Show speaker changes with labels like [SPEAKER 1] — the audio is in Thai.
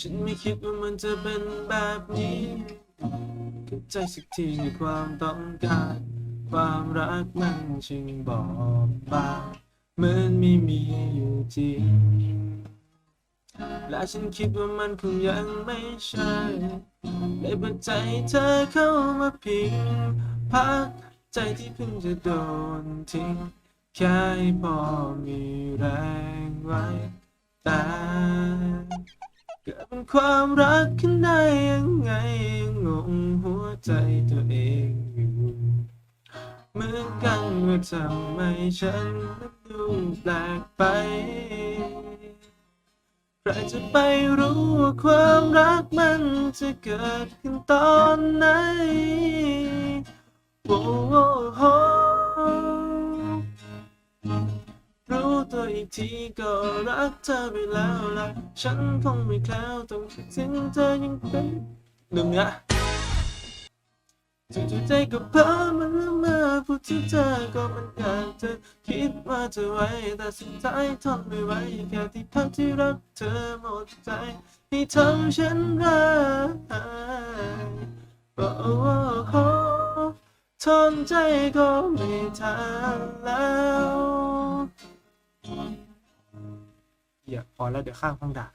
[SPEAKER 1] ฉันไม่คิดว่ามันจะเป็นแบบนี้เข้าใจสักทีในความต้องการ ความรักมันจึงบอกบางเหมือนไม่มีอยู่จริง และฉันคิดว่ามันคงยังไม่ใช่เลยเปิดใจเธอเข้ามาพิงพักใจที่เพิ่งจะโดนทิ้งแค่พอมีแรงไว้แต่ กิดเป็นความรักขึ้นได้ยังไงงงหัวใจตัวเองอยู่เหมือนกันว่าทำไมฉันมันดูแปลกไปใครจะไปรู้ว่าความรักมันจะเกิดขึ้นตอนไหนโอ้ อีกทีก็รักเธอไปแล้วล่ะ ฉันคงไม่แคล้วต้องคิดถึงเธอยังเป็นหนึ่งอะจู่ๆใจก็เพ้อมันละเมื่อพูดถึงเธอก็มันอยากจะคิดว่าจะไว้ แต่สุดท้ายทนไม่ไหวแค่ที่พักที่รักเธอหมดใจที่ทำฉันรักโอ้โหทนใจก็ไม่ทันแล้ว อย่าพอแล้วเดี๋ยวข้าห้องด่า